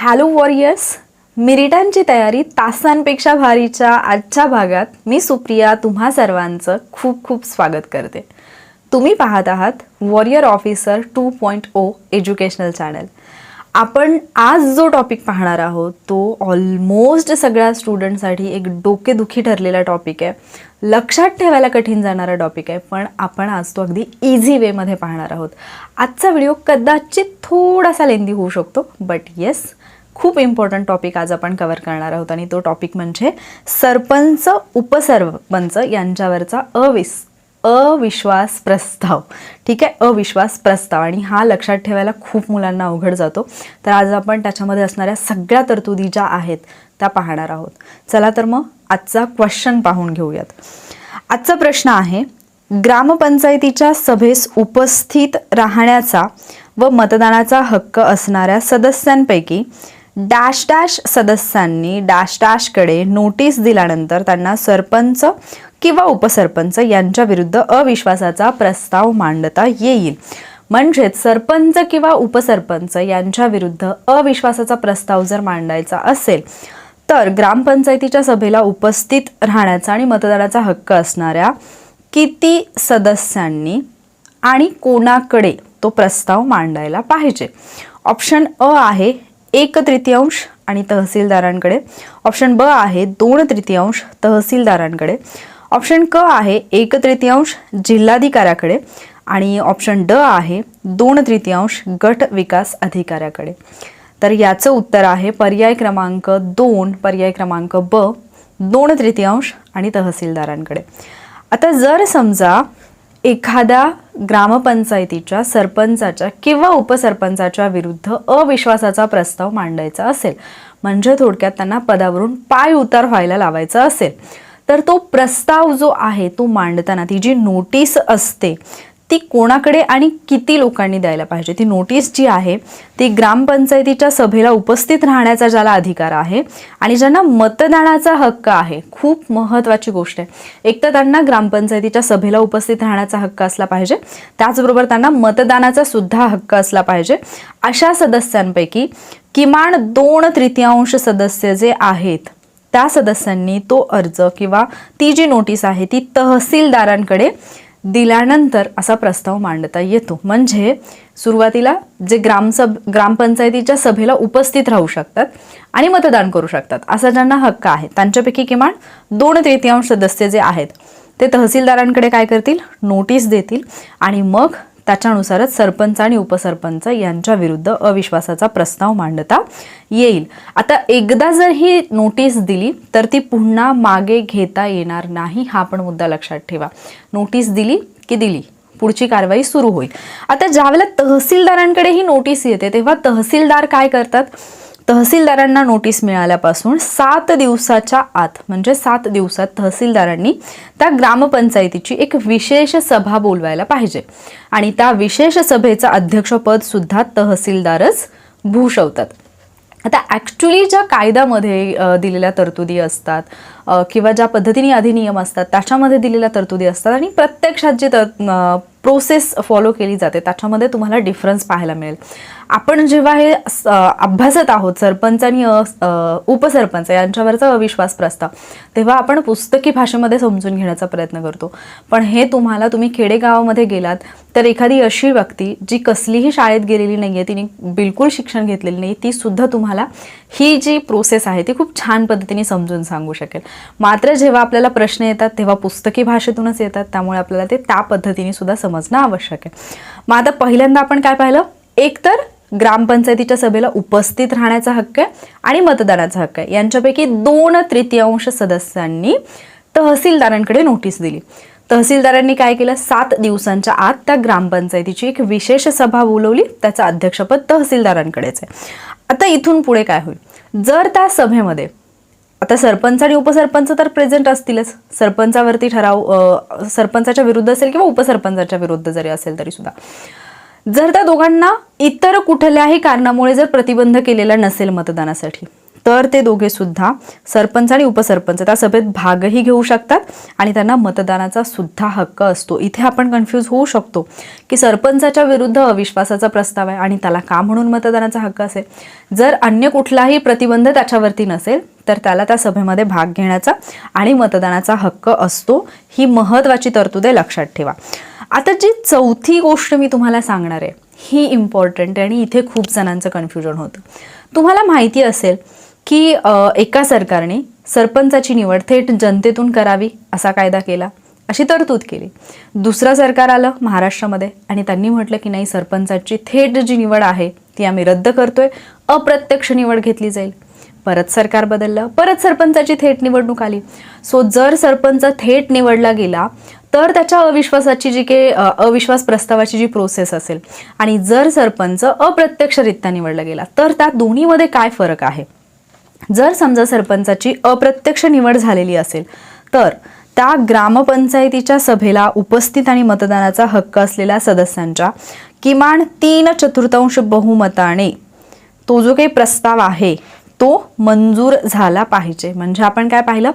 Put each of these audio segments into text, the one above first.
Hello warriors मिरिटांची तयारी तासांपेक्षा भारीच्या आजच्या भागात मी सुप्रिया तुम्हा सर्वांचं खूप खूप स्वागत करते. तुम्ही पाहत आहात warrior officer two point O educational channel. आपण आज जो टॉपिक पाहणार आहोत तो ऑलमोस्ट सगळ्या स्टुडंटसाठी एक डोकेदुखी ठरलेला टॉपिक आहे. लक्षात ठेवायला कठीण जाणारा टॉपिक आहे पण आपण आज तो अगदी इझी वेमध्ये पाहणार आहोत. आजचा व्हिडिओ कदाचित थोडासा लेंदी होऊ शकतो बट येस खूप इम्पॉर्टंट टॉपिक आज आपण कव्हर करणार आहोत आणि तो टॉपिक म्हणजे सरपंच उपसरपंच यांच्यावरचा अविस अविश्वास प्रस्ताव. ठीक आहे? अविश्वास प्रस्ताव. आणि हा लक्षात ठेवायला खूप मुलांना अवघड जातो. तर आज आपण त्याच्यामध्ये असणाऱ्या सगळ्या तरतुदी ज्या आहेत त्या पाहणार आहोत. चला तर मग आजचा क्वेश्चन पाहून घेऊयात. आजचा प्रश्न आहे ग्रामपंचायतीच्या सभेस उपस्थित राहण्याचा व मतदानाचा हक्क असणाऱ्या सदस्यांपैकी डॅश डॅश सदस्यांनी डॅश डॅशकडे नोटीस दिल्यानंतर त्यांना सरपंच किंवा उपसरपंच यांच्या विरुद्ध अविश्वासाचा प्रस्ताव मांडता येईल. म्हणजेच सरपंच किंवा उपसरपंच यांच्या विरुद्ध अविश्वासाचा प्रस्ताव जर मांडायचा असेल तर ग्रामपंचायतीच्या सभेला उपस्थित राहण्याचा आणि मतदानाचा हक्क असणाऱ्या किती सदस्यांनी आणि कोणाकडे तो प्रस्ताव मांडायला पाहिजे? ऑप्शन अ आहे एक तृतीयांश आणि तहसीलदारांकडे. ऑप्शन ब आहे दोन तृतीयांश तहसीलदारांकडे. ऑप्शन क आहे एक तृतीयांश जिल्हाधिकाऱ्याकडे. आणि ऑप्शन ड आहे दोन तृतीयांश गट विकास अधिकाऱ्याकडे. तर याचं उत्तर आहे पर्याय क्रमांक दोन पर्याय क्रमांक ब दोन तृतीयांश आणि तहसीलदारांकडे. आता जर समजा एखाद्या ग्रामपंचायतीच्या सरपंचाच्या किंवा उपसरपंचाच्या विरुद्ध अविश्वासाचा प्रस्ताव मांडायचा असेल म्हणजे थोडक्यात त्यांना पदावरून पाय उतार व्हायला लावायचा असेल. तर तो प्रस्ताव जो आहे तो मांडताना ती जी नोटीस असते ती कोणाकडे आणि किती लोकांनी द्यायला पाहिजे? ती नोटीस जी आहे ती ग्रामपंचायतीच्या सभेला उपस्थित राहण्याचा ज्याला अधिकार आहे आणि ज्यांना मतदानाचा हक्क आहे खूप महत्त्वाची गोष्ट आहे. एक तर त्यांना ग्रामपंचायतीच्या सभेला उपस्थित राहण्याचा हक्क असला पाहिजे त्याचबरोबर त्यांना मतदानाचा सुद्धा हक्क असला पाहिजे. अशा सदस्यांपैकी किमान दोन तृतीयांश सदस्य जे आहेत त्या सदस्यांनी तो अर्ज किंवा ती जी नोटीस आहे ती तहसीलदारांकडे दिल्यानंतर असा प्रस्ताव मांडता येतो. म्हणजे सुरुवातीला जे ग्रामसभ ग्रामपंचायतीच्या सभेला उपस्थित राहू शकतात आणि मतदान करू शकतात. असा ज्यांना हक्क आहे त्यांच्यापैकी किमान दोन तृतीयांश सदस्य जे आहेत ते तहसीलदारांकडे काय करतील? नोटीस देतील आणि मग त्याच्यानुसारच सरपंच आणि उपसरपंच यांच्या विरुद्ध अविश्वासाचा प्रस्ताव मांडता येईल. आता एकदा जर ही नोटीस दिली तर ती पुन्हा मागे घेता येणार नाही हा पण मुद्दा लक्षात ठेवा. नोटीस दिली की दिली पुढची कारवाई सुरू होईल. आता ज्यावेळेला तहसीलदारांकडे ही नोटीस येते तेव्हा तहसीलदार काय करतात? तहसीलदारांना नोटीस मिळाल्यापासून सात दिवसाच्या आत म्हणजे सात दिवसात तहसीलदारांनी त्या ग्रामपंचायतीची एक विशेष सभा बोलवायला पाहिजे. आणि त्या विशेष सभेचं अध्यक्षपद सुद्धा तहसीलदारच भूषवतात. आता ॲक्च्युली ज्या कायद्यामध्ये दिलेल्या तरतुदी असतात किंवा ज्या पद्धतीने अधिनियम असतात त्याच्यामध्ये दिलेल्या तरतुदी असतात आणि प्रत्यक्षात जी तर प्रोसेस फॉलो केली जाते त्याच्यामध्ये तुम्हाला डिफरन्स पाहायला मिळेल. आपण जेव्हा हे अभ्यासत आहोत सरपंच आणि उपसरपंच यांच्यावरचा अविश्वास प्रस्ताव तेव्हा आपण पुस्तकी भाषेमध्ये समजून घेण्याचा प्रयत्न करतो. पण हे तुम्हाला तुम्ही खेडेगावामध्ये गेलात तर एखादी अशी व्यक्ती जी कसलीही शाळेत गेलेली नाही आहे तिने बिलकुल शिक्षण घेतलेली नाही ती सुद्धा तुम्हाला ही जी प्रोसेस आहे ती खूप छान पद्धतीने समजून सांगू शकेल. मात्र जेव्हा आपल्याला प्रश्न येतात तेव्हा पुस्तकी भाषेतूनच येतात त्यामुळे आपल्याला ते त्या पद्धतीने सुद्धा समजणं आवश्यक आहे. मग आता पहिल्यांदा आपण काय पाहिलं? एक तर ग्रामपंचायतीच्या सभेला उपस्थित राहण्याचा हक्क आहे आणि मतदानाचा हक्क आहे. यांच्यापैकी दोन तृतीयांश सदस्यांनी तहसीलदारांकडे नोटीस दिली. तहसीलदारांनी काय केलं? सात दिवसांच्या आत त्या ग्रामपंचायतीची एक विशेष सभा बोलवली. त्याचं अध्यक्षपद तहसीलदारांकडेच आहे. आता इथून पुढे काय होईल? जर त्या सभेमध्ये आता सरपंच आणि उपसरपंच तर प्रेझेंट असतीलच. सरपंचावरती ठराव सरपंचाच्या विरुद्ध असेल किंवा उपसरपंचाच्या विरुद्ध जरी असेल तरी सुद्धा. जर त्या दोघांना इतर कुठल्याही कारणामुळे जर प्रतिबंध केलेला नसेल मतदानासाठी तर ते दोघे सुद्धा सरपंच आणि उपसरपंच त्या सभेत भागही घेऊ शकतात आणि त्यांना मतदानाचा सुद्धा हक्क असतो. इथे आपण कन्फ्यूज होऊ शकतो की सरपंचाच्या विरुद्ध अविश्वासाचा प्रस्ताव आहे आणि त्याला का म्हणून मतदानाचा हक्क असेल? जर अन्य कुठलाही प्रतिबंध त्याच्यावरती नसेल तर त्याला त्या सभेमध्ये भाग घेण्याचा आणि मतदानाचा हक्क असतो ही महत्वाची तरतूद आहे लक्षात ठेवा. आता जी चौथी गोष्ट मी तुम्हाला सांगणार आहे ही इम्पॉर्टंट आहे आणि इथे खूप जणांचं कन्फ्युजन होतं. तुम्हाला माहिती असेल की एका सरकारने सरपंचाची निवड थेट जनतेतून करावी असा कायदा केला अशी तरतूद केली. दुसरं सरकार आलं महाराष्ट्रामध्ये आणि त्यांनी म्हटलं की नाही सरपंचाची थेट जी निवड आहे ती आम्ही रद्द करतोय अप्रत्यक्ष निवड घेतली जाईल. परत सरकार बदललं परत सरपंचाची थेट निवडणूक आली. सो जर सरपंच थेट निवडला गेला तर त्याच्या अविश्वासाची जी काही अविश्वास प्रस्तावाची जी प्रोसेस असेल आणि जर सरपंच अप्रत्यक्षरित्या निवडला गेला तर त्या दोन्हीमध्ये काय फरक आहे? जर समजा सरपंचाची अप्रत्यक्ष निवड झालेली असेल तर त्या ग्रामपंचायतीच्या सभेला उपस्थित आणि मतदानाचा हक्क असलेल्या सदस्यांच्या किमान तीन चतुर्थांश बहुमताने तो जो काही प्रस्ताव आहे तो मंजूर झाला पाहिजे. म्हणजे आपण काय पाहिलं?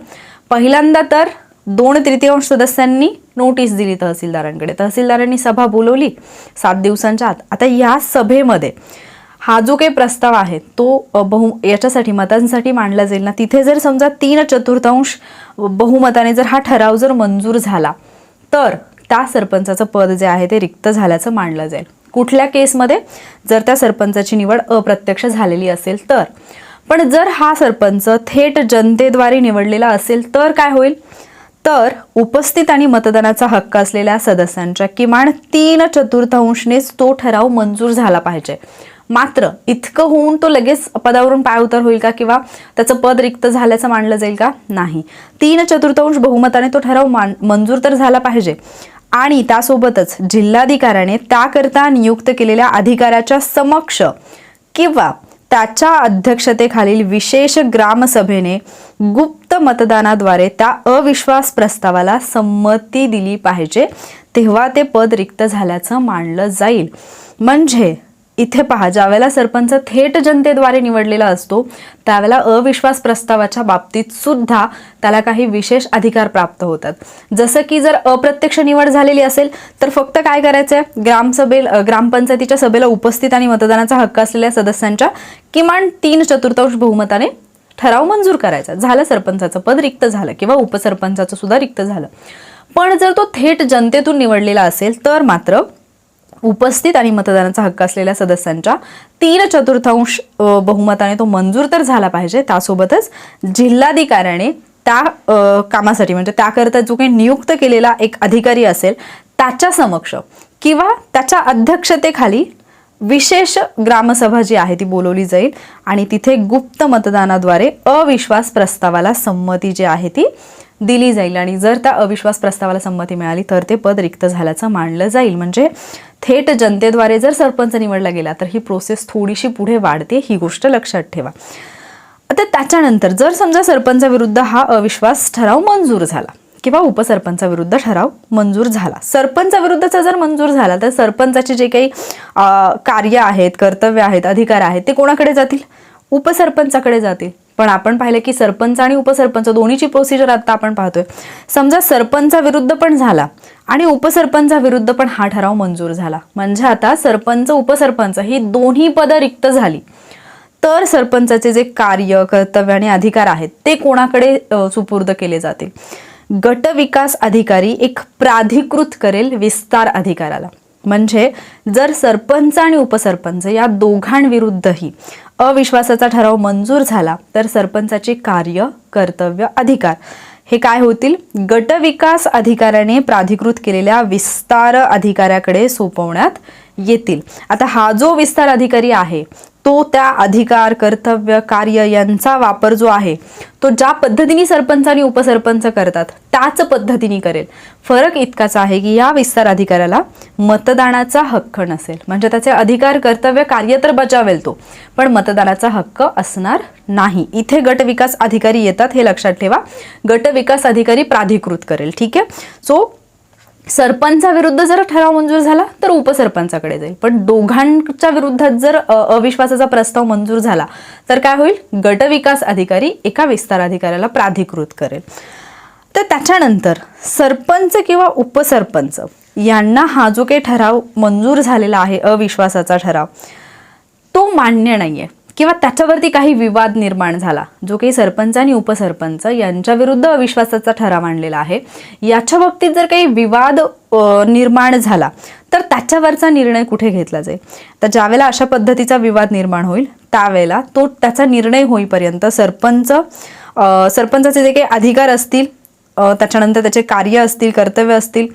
पहिल्यांदा तर दोन तृतीयांश सदस्यांनी नोटीस दिली तहसीलदारांकडे. तहसीलदारांनी सभा बोलवली. सात दिवसांच्या आत. आता या सभेमध्ये हा जो काही प्रस्ताव आहे तो बहु याच्यासाठी मतांसाठी मांडला जाईल ना? तिथे जर समजा तीन चतुर्थांश बहुमताने जर हा ठराव जर मंजूर झाला तर त्या सरपंचाचं पद जे आहे ते रिक्त झाल्याचं मानलं जाईल. कुठल्या केसमध्ये? जर त्या सरपंचाची निवड अप्रत्यक्ष झालेली असेल तर. पण जर हा सरपंच थेट जनतेद्वारे निवडलेला असेल तर काय होईल? तर उपस्थित आणि मतदानाचा हक्क असलेल्या सदस्यांच्या किमान तीन चतुर्थांशनेच तो ठराव मंजूर झाला पाहिजे. मात्र इतकं होऊन तो लगेच पदावरून पाय उतर होईल का किंवा त्याचं पद रिक्त झाल्याचं मानलं जाईल का? नाही. तीन चतुर्थांश बहुमताने तो ठराव मान मंजूर तर झाला पाहिजे. आणि त्यासोबतच जिल्हाधिकाऱ्याने त्याकरता नियुक्त केलेल्या अधिकाऱ्याच्या समक्ष किंवा त्याच्या अध्यक्षतेखालील विशेष ग्रामसभेने गुप्त मतदानाद्वारे त्या अविश्वास प्रस्तावाला संमती दिली पाहिजे तेव्हा ते पद रिक्त झाल्याचं मानलं जाईल. म्हणजे इथे पहा ज्यावेळेला सरपंच थेट जनतेद्वारे निवडलेला असतो त्यावेळेला अविश्वास प्रस्तावाच्या बाबतीत सुद्धा त्याला काही विशेष अधिकार प्राप्त होतात. जसं की जर अप्रत्यक्ष निवड झालेली असेल तर फक्त काय करायचंय? ग्रामसभे ग्रामपंचायतीच्या सभेला उपस्थित आणि मतदानाचा हक्क असलेल्या सदस्यांच्या किमान तीन चतुर्थांश बहुमताने ठराव मंजूर करायचा. झालं सरपंचाचं पद रिक्त झालं किंवा उपसरपंचाचं सुद्धा रिक्त झालं. पण जर तो थेट जनतेतून निवडलेला असेल तर मात्र उपस्थित आणि मतदानाचा हक्क असलेल्या सदस्यांच्या तीन चतुर्थांश बहुमताने तो मंजूर तर झाला पाहिजे. त्यासोबतच जिल्हाधिकाऱ्याने त्या कामासाठी म्हणजे त्याकरता जो काही नियुक्त केलेला एक अधिकारी असेल त्याच्या समक्ष किंवा त्याच्या अध्यक्षतेखाली विशेष ग्रामसभा जी आहे ती बोलवली जाईल आणि तिथे गुप्त मतदानाद्वारे अविश्वास प्रस्तावाला संमती जी आहे ती दिली जाईल. आणि जर त्या अविश्वास प्रस्तावाला संमती मिळाली तर ते पद रिक्त झाल्याचं मानलं जाईल. म्हणजे थेट जनतेद्वारे जर सरपंच निवडला गेला तर ही प्रोसेस थोडीशी पुढे वाढते ही गोष्ट लक्षात ठेवा. आता त्याच्यानंतर जर समजा सरपंचाविरुद्ध हा अविश्वास ठराव मंजूर झाला किंवा उपसरपंचाविरुद्ध ठराव मंजूर झाला सरपंचाविरुद्धचा जर मंजूर झाला तर सरपंचाचे जे काही कार्य आहेत कर्तव्य आहेत अधिकार आहेत ते कोणाकडे जातील? उपसरपंचाकडे जातील. पण आपण पाहिलं की सरपंच आणि उपसरपंच दोन्हीची प्रोसिजर आता आपण पाहतोय. समजा सरपंचाविरुद्ध पण झाला आणि उपसरपंचाविरुद्ध पण हा ठराव मंजूर झाला. म्हणजे आता सरपंच उपसरपंच ही दोन्ही पदं रिक्त झाली. तर सरपंचाचे जे कार्य कर्तव्य आणि अधिकार आहेत ते कोणाकडे सुपूर्द केले जातील? गट विकास अधिकारी एक प्राधिकृत करेल विस्तार अधिकाराला. म्हणजे जर सरपंच आणि उपसरपंच या दोघांविरुद्धही अविश्वासाचा ठराव मंजूर झाला तर सरपंचाचे कार्य कर्तव्य अधिकार. हे काय होतील? गटविकास अधिकाऱ्याने प्राधिकृत केलेल्या विस्तार अधिकाऱ्याकडे सोपवण्यात येतील. आता हा जो विस्तार अधिकारी आहे तो त्या अधिकार कर्तव्य कार्य यांचा वापर जो आहे तो ज्या पद्धतीने सरपंच आणि उपसरपंच करतात त्याच पद्धतीने करेल. फरक इतकाच आहे की या विस्तार अधिकाऱ्याला मतदानाचा हक्क नसेल. म्हणजे त्याचे अधिकार कर्तव्य कार्य तर बजावेल तो पण मतदानाचा हक्क असणार नाही. इथे गट विकास अधिकारी येतात हे लक्षात ठेवा. गट विकास अधिकारी प्राधिकृत करेल ठीक आहे? सो सरपंचाविरुद्ध जर ठराव मंजूर झाला तर उपसरपंचाकडे जाईल. पण दोघांच्या विरुद्धात जर अविश्वासाचा प्रस्ताव मंजूर झाला तर काय होईल? गटविकास अधिकारी एका विस्तार अधिकाऱ्याला प्राधिकृत करेल. तर त्याच्यानंतर सरपंच किंवा उपसरपंच यांना हा जो काही ठराव मंजूर झालेला आहे अविश्वासाचा ठराव तो मान्य नाही आहे किंवा त्याच्यावरती काही विवाद निर्माण झाला जो काही सरपंच आणि उपसरपंच यांच्या विरुद्ध अविश्वासाचा ठराव आणलेला आहे. याच्या बाबतीत जर काही विवाद निर्माण झाला तर त्याच्यावरचा निर्णय कुठे घेतला जाईल? तर ज्यावेळेला अशा पद्धतीचा विवाद निर्माण होईल त्यावेळेला तो त्याचा निर्णय होईपर्यंत सरपंच सरपंचाचे जे काही अधिकार असतील त्याच्यानंतर त्याचे कार्य असतील कर्तव्य असतील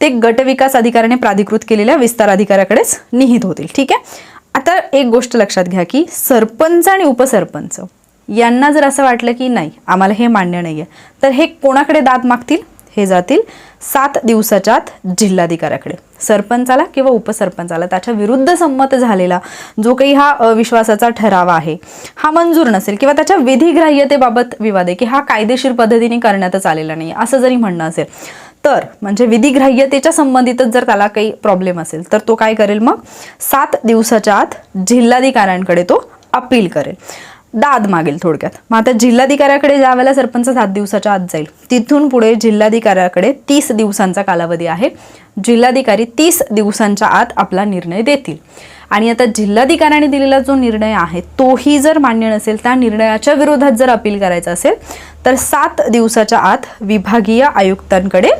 ते गटविकास अधिकाऱ्याने प्राधिकृत केलेल्या विस्तार अधिकाऱ्याकडेच निहित होतील. ठीक आहे? आता एक गोष्ट लक्षात घ्या की सरपंच आणि उपसरपंच यांना जर असं वाटलं की नाही आम्हाला हे मान्य नाही आहे तर हे कोणाकडे दाद मागतील? हे जातील सात दिवसाच्या आत जिल्हाधिकाऱ्याकडे. सरपंचाला किंवा उपसरपंचाला त्याच्या विरुद्ध संमत झालेला जो काही हा अविश्वासाचा ठराव आहे हा मंजूर नसेल किंवा त्याच्या विधिग्राह्यतेबाबत विवाद आहे की हा कायदेशीर पद्धतीने करण्यातच आलेला नाही असं जरी म्हणणं असेल तर म्हणजे विधिग्राह्यतेच्या संबंधितच जर त्याला काही प्रॉब्लेम असेल तर तो काय करेल मग? सात दिवसाच्या आत जिल्हाधिकाऱ्यांकडे तो अपील करेल. दाद मागेल थोडक्यात. मग आता जिल्हाधिकाऱ्याकडे ज्या वेळेला सरपंच सात दिवसाच्या आत जाईल तिथून पुढे जिल्हाधिकाऱ्याकडे तीस दिवसांचा कालावधी आहे. जिल्हाधिकारी तीस दिवसांच्या आत आपला निर्णय देतील. आणि आता जिल्हाधिकाऱ्याने दिलेला जो निर्णय आहे तोही जर मान्य नसेल त्या निर्णयाच्या विरोधात जर अपील करायचं असेल तर सात दिवसाच्या आत विभागीय आयुक्तांकडे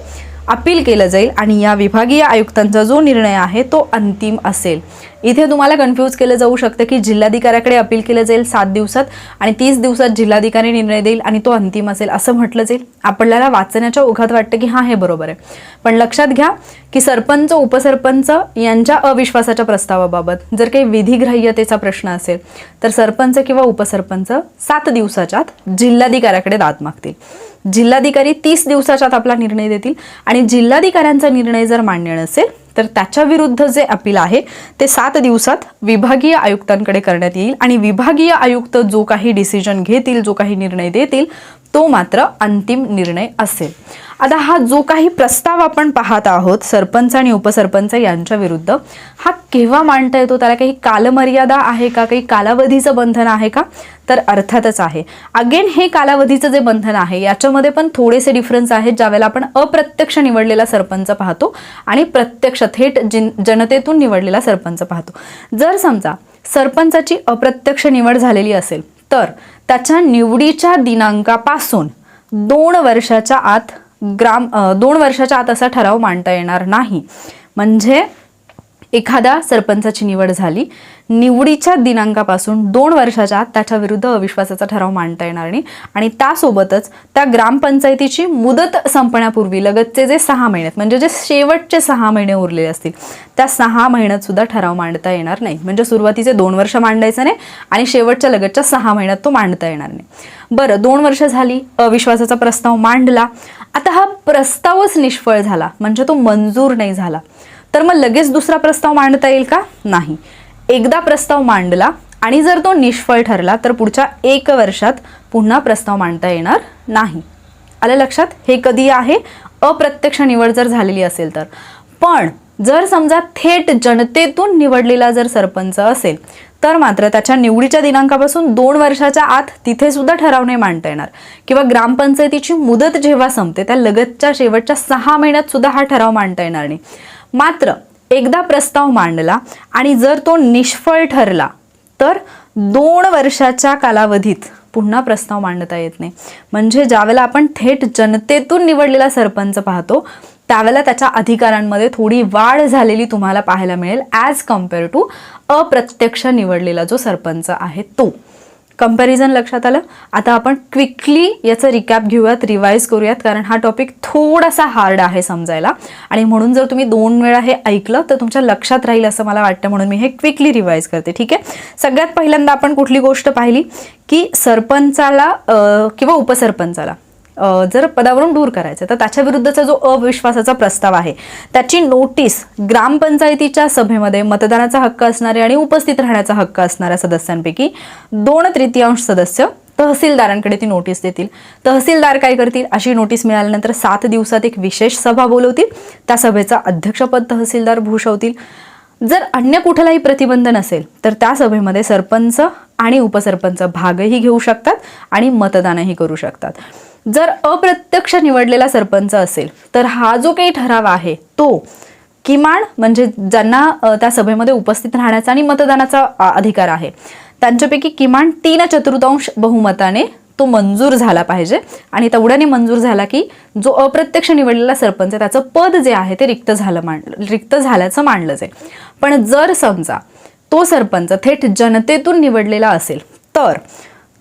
अपील केलं जाईल आणि या विभागीय आयुक्तांचा जो निर्णय आहे तो अंतिम असेल. इथे तुम्हाला कन्फ्यूज केलं जाऊ शकतं की जिल्हाधिकाऱ्याकडे अपील केलं जाईल सात दिवसात आणि तीस दिवसात जिल्हाधिकारी निर्णय देईल आणि तो अंतिम असेल असं म्हटलं जाईल. आपल्याला वाचण्याच्या ओघात वाटतं की हां हे बरोबर आहे. पण लक्षात घ्या की सरपंच उपसरपंच यांच्या अविश्वासाच्या प्रस्तावाबाबत जर काही विधिग्राह्यतेचा प्रश्न असेल तर सरपंच किंवा उपसरपंच सात दिवसाच्या जिल्हाधिकाऱ्याकडे दाद मागतील. जिल्हाधिकारी तीस दिवसाच्या आपला निर्णय देतील. आणि जिल्हाधिकाऱ्यांचा निर्णय जर मान्य नसेल तर त्याच्या विरुद्ध जे अपील आहे ते सात दिवसात विभागीय आयुक्तांकडे करण्यात येईल. आणि विभागीय आयुक्त जो काही डिसिजन घेतील जो काही निर्णय देतील तो मात्र अंतिम निर्णय असेल. आता हा जो काही प्रस्ताव आपण पाहत आहोत सरपंच आणि उपसरपंच यांच्या विरुद्ध हा केव्हा मांडता येतो? त्याला काही कालमर्यादा आहे का? काही कालावधीचं बंधन आहे का? तर अर्थातच आहे. अगेन हे कालावधीचं जे बंधन आहे याच्यामध्ये पण थोडेसे डिफरन्स आहेत ज्यावेळेला आपण अप्रत्यक्ष निवडलेला सरपंच पाहतो आणि प्रत्यक्ष थेट जिन जनतेतून निवडलेला सरपंच पाहतो. जर समजा सरपंचाची अप्रत्यक्ष निवड झालेली असेल तर त्याच्या निवडीच्या दिनांकापासून दोन वर्षाच्या आत ग्राम दोन वर्षाच्या आत असा ठराव मांडता येणार नाही. म्हणजे एखाद्या सरपंचाची निवड झाली निवडीच्या दिनांकापासून दोन वर्षाच्या आत त्याच्या विरुद्ध अविश्वासाचा ठराव मांडता येणार नाही. आणि त्यासोबतच त्या ग्रामपंचायतीची मुदत संपण्यापूर्वी लगतचे जे सहा महिने म्हणजे जे शेवटचे सहा महिने उरलेले असतील त्या सहा महिन्यात सुद्धा ठराव मांडता येणार नाही. म्हणजे सुरुवातीचे दोन वर्ष मांडायचं नाही आणि शेवटच्या लगतच्या सहा महिन्यात तो मांडता येणार नाही. बरं दोन वर्ष झाली अविश्वासाचा प्रस्ताव मांडला. आता हा प्रस्तावच निष्फळ झाला म्हणजे तो मंजूर नाही झाला. तर मग लगेच दुसरा प्रस्ताव मांडता येईल का? नाही. एकदा प्रस्ताव मांडला आणि जर तो निष्फळ ठरला तर पुढच्या एक वर्षात पुन्हा प्रस्ताव मांडता येणार नाही. आलं लक्षात? हे कधी आहे. अप्रत्यक्ष निवड जर झालेली असेल तर. पण जर समजा थेट जनतेतून निवडलेला जर सरपंच असेल तर मात्र त्याच्या निवडीच्या दिनांकापासून दोन वर्षाच्या आत तिथे सुद्धा ठराव नाही मांडता येणार. किंवा ग्रामपंचायतीची मुदत जेव्हा संपते त्या लगतच्या शेवटच्या सहा महिन्यात सुद्धा हा ठराव मांडता येणार नाही. मात्र एकदा प्रस्ताव मांडला आणि जर तो निष्फळ ठरला तर दोन वर्षाच्या कालावधीत पुन्हा प्रस्ताव मांडता येत नाही. म्हणजे ज्यावेळेला आपण थेट जनतेतून निवडलेला सरपंच पाहतो त्यावेळेला त्याच्या अधिकारांमध्ये थोडी वाढ झालेली तुम्हाला पाहायला मिळेल ॲज कंपेअर टू अप्रत्यक्ष निवडलेला जो सरपंच आहे तो. कंपॅरिझन लक्षात आलं? आता आपण क्विकली याचं रिकॅप घेऊयात रिवाईज करूयात कारण हा टॉपिक थोडासा हार्ड आहे समजायला. आणि म्हणून जर तुम्ही दोन वेळा हे ऐकलं तर तुमच्या लक्षात राहील असं मला वाटतं म्हणून मी हे क्विकली रिवाईज करते ठीक आहे? सगळ्यात पहिल्यांदा आपण कुठली गोष्ट पाहिली? की सरपंचाला किंवा उपसरपंचाला. जर पदावरून दूर करायचं तर त्याच्या विरुद्धचा जो अविश्वासाचा प्रस्ताव आहे त्याची नोटीस ग्रामपंचायतीच्या सभेमध्ये मतदानाचा हक्क असणारे आणि उपस्थित राहण्याचा हक्क असणाऱ्या सदस्यांपैकी दोन तृतीयांश सदस्य तहसीलदारांकडे ती नोटीस देतील. तहसीलदार काय करतील? अशी नोटीस मिळाल्यानंतर सात दिवसात एक विशेष सभा बोलवतील. त्या सभेचा अध्यक्षपद तहसीलदार भूषवतील. जर अन्य कुठलाही प्रतिबंध नसेल तर त्या सभेमध्ये सरपंच आणि उपसरपंच भागही घेऊ शकतात आणि मतदानही करू शकतात. जर अप्रत्यक्ष निवडलेला सरपंच असेल तर हा जो काही ठराव आहे तो किमान म्हणजे ज्यांना त्या सभेमध्ये उपस्थित राहण्याचा आणि मतदानाचा अधिकार आहे त्यांच्यापैकी किमान तीन चतुर्थांश बहुमताने तो मंजूर झाला पाहिजे. आणि तेवढ्याने मंजूर झाला की जो अप्रत्यक्ष निवडलेला सरपंच आहे त्याचं पद जे आहे ते रिक्त झालं मान रिक्त झाल्याचं मानलं जाईल. पण जर समजा तो सरपंच थेट जनतेतून निवडलेला असेल तर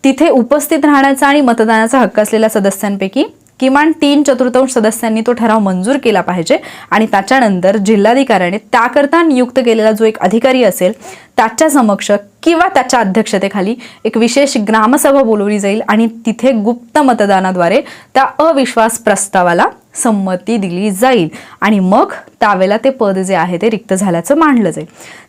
तिथे उपस्थित राहण्याचा आणि मतदानाचा हक्क असलेल्या सदस्यांपैकी किमान तीन चतुर्थांश सदस्यांनी तो ठराव मंजूर केला पाहिजे. आणि त्याच्यानंतर जिल्हाधिकाऱ्याने त्याकरता नियुक्त केलेला जो एक अधिकारी असेल त्याच्या समक्ष किंवा त्याच्या अध्यक्षतेखाली एक विशेष ग्रामसभा बोलवली जाईल आणि तिथे गुप्त मतदानाद्वारे त्या अविश्वास प्रस्तावाला संमती दिली जाईल. आणि मग त्यावेळेला ते पद जे आहे ते रिक्त झाल्याचं मानलं जाईल.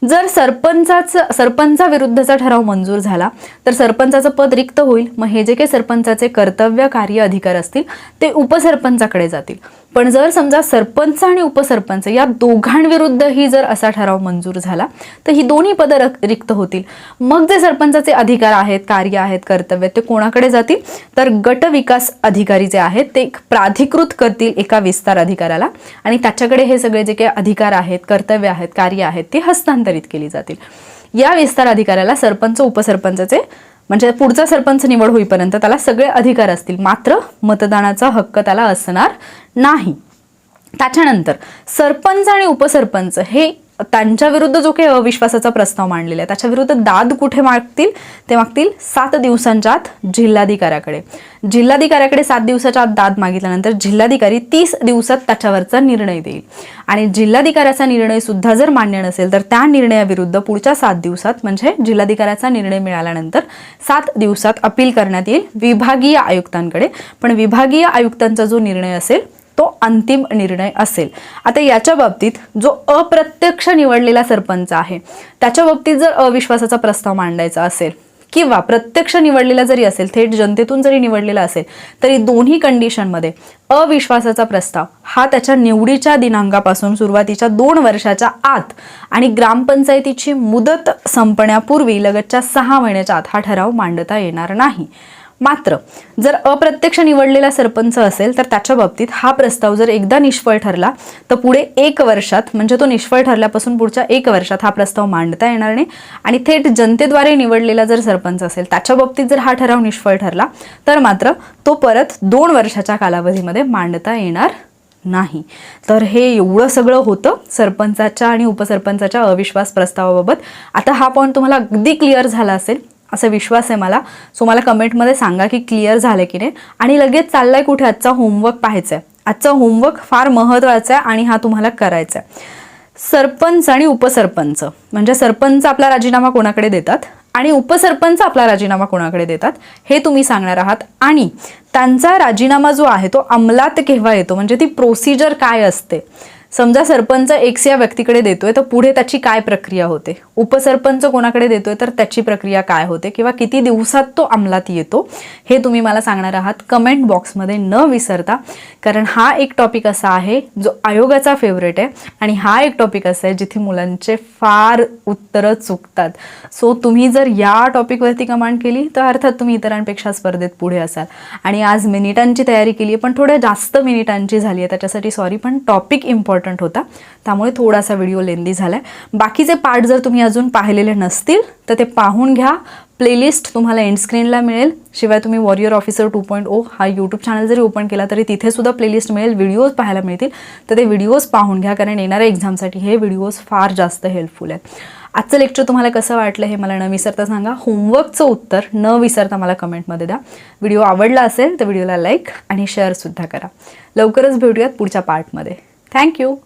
जर सरपंचाचं सरपंचाविरुद्धचा ठराव मंजूर झाला तर सरपंचाचं पद रिक्त होईल. मग हे जे काही सरपंचाचे कर्तव्य कार्य अधिकार असतील ते उपसरपंचाकडे जातील. पण जर समजा सरपंच आणि उपसरपंच या दोघांविरुद्धही जर असा ठराव मंजूर झाला तर ही दोन्ही पदं रिक्त होतील. मग जे सरपंचाचे अधिकार आहेत कार्य आहेत कर्तव्य ते कोणाकडे जातील? तर गट विकास अधिकारी जे आहेत ते प्राधिकृत करतील एका विस्तार अधिकाऱ्याला आणि त्याच्याकडे हे सगळे जे काही अधिकार आहेत कर्तव्य आहेत कार्य आहेत ते हस्तांतरित केली जातील. या विस्तार अधिकाऱ्याला सरपंच उपसरपंचचे म्हणजे पुढचा सरपंच निवड होईपर्यंत त्याला सगळे अधिकार असतील. मात्र मतदानाचा हक्क त्याला असणार नाही. त्याच्यानंतर सरपंच आणि उपसरपंच हे त्यांच्या विरुद्ध जो काही अविश्वासाचा प्रस्ताव मांडलेला आहे त्याच्या विरुद्ध दाद कुठे मागतील ते मागतील सात दिवसांच्या आत जिल्हाधिकाऱ्याकडे. जिल्हाधिकाऱ्याकडे सात दिवसाच्या आत दाद मागितल्यानंतर जिल्हाधिकारी तीस दिवसात त्याच्यावरचा निर्णय देईल. आणि जिल्हाधिकाऱ्याचा निर्णय सुद्धा जर मान्य नसेल तर त्या निर्णयाविरुद्ध पुढच्या सात दिवसात म्हणजे जिल्हाधिकाऱ्याचा निर्णय मिळाल्यानंतर सात दिवसात अपील करण्यात येईल विभागीय आयुक्तांकडे. पण विभागीय आयुक्तांचा जो निर्णय असेल तो अंतिम निर्णय असेल. आता याच्या बाबतीत जो अप्रत्यक्ष निवडलेला सरपंच आहे त्याच्या बाबतीत जर अविश्वासाचा प्रस्ताव मांडायचा असेल किंवा प्रत्यक्ष निवडलेला जरी असेल थेट जनतेतून जरी निवडलेला असेल तरी दोन्ही कंडिशनमध्ये अविश्वासाचा प्रस्ताव हा त्याच्या निवडीच्या दिनांकापासून सुरुवातीच्या दोन वर्षाच्या आत आणि ग्रामपंचायतीची मुदत संपण्यापूर्वी लगतच्या सहा महिन्याच्या आत हा ठराव मांडता येणार नाही. मात्र जर अप्रत्यक्ष निवडलेला सरपंच असेल तर त्याच्या बाबतीत हा प्रस्ताव जर एकदा निष्फळ ठरला तर पुढे एक वर्षात म्हणजे तो निष्फळ ठरल्यापासून पुढच्या एक वर्षात हा प्रस्ताव मांडता येणार नाही. आणि थेट जनतेद्वारे निवडलेला जर सरपंच असेल त्याच्या बाबतीत जर हा ठराव निष्फळ ठरला तर मात्र तो परत दोन वर्षाच्या कालावधीमध्ये मांडता येणार नाही. तर हे एवढं सगळं होतं सरपंचाच्या आणि उपसरपंचाच्या अविश्वास प्रस्तावाबाबत. आता हा पॉईंट तुम्हाला अगदी क्लिअर झाला असेल. असा विश्वास आहे मला. सो मला कमेंटमध्ये सांगा की क्लिअर झालं की नाही. आणि लगेच चाललाय कुठे? आजचा होमवर्क पाहायचा आहे आजचा होमवर्क फार महत्त्वाचा आहे आणि हा तुम्हाला करायचा आहे सरपंच आणि उपसरपंच. म्हणजे सरपंच आपला राजीनामा कोणाकडे देतात? आणि उपसरपंच आपला राजीनामा कोणाकडे देतात? हे तुम्ही सांगणार आहात. आणि त्यांचा राजीनामा जो आहे तो अंमलात केव्हा येतो? म्हणजे ती प्रोसिजर काय असते? समजा सरपंच एक्स या व्यक्तीकडे देतोय तर पुढे त्याची काय प्रक्रिया होते? उपसरपंच कोणाकडे देतोय तर त्याची प्रक्रिया काय होते? किंवा किती दिवसात तो अंमलात येतो? हे तुम्ही मला सांगणार आहात. कमेंट बॉक्समध्ये न विसरता कारण हा एक टॉपिक असा आहे जो आयोगाचा फेवरेट आहे आणि हा एक टॉपिक असा आहे जिथे मुलांचे फार उत्तरं चुकतात. सो तुम्ही जर या टॉपिकवरती कमांड केली तर अर्थात तुम्ही इतरांपेक्षा स्पर्धेत पुढे असाल. आणि आज मिनिटांची तयारी केली आहे पण थोड्या जास्त मिनिटांची झाली आहे त्याच्यासाठी सॉरी पण टॉपिक इम्पॉर्टंट होता. त्यामुळे थोडासा व्हिडिओ लेंदी झाला आहे बाकीचे पार्ट जर तुम्ही अजून पाहिलेले नसतील तर ते पाहून घ्या. प्लेलिस्ट तुम्हाला एंडस्क्रीनला मिळेल. शिवाय तुम्ही warrior officer two point O हा यूट्यूब चॅनल जरी ओपन केला तरी तिथे सुद्धा प्लेलिस्ट मिळेल व्हिडिओज पाहायला मिळतील. तर ते व्हिडिओज पाहून घ्या कारण येणाऱ्या एक्झामसाठी हे व्हिडिओज फार जास्त हेल्पफुल आहेत. आजचं लेक्चर तुम्हाला कसं वाटलं हे मला न विसरता सांगा. होमवर्कचं उत्तर न विसरता मला कमेंटमध्ये द्या. व्हिडिओ आवडला असेल तर व्हिडिओला लाईक आणि शेअरसुद्धा करा. लवकरच भेटूयात पुढच्या पार्टमध्ये Thank you.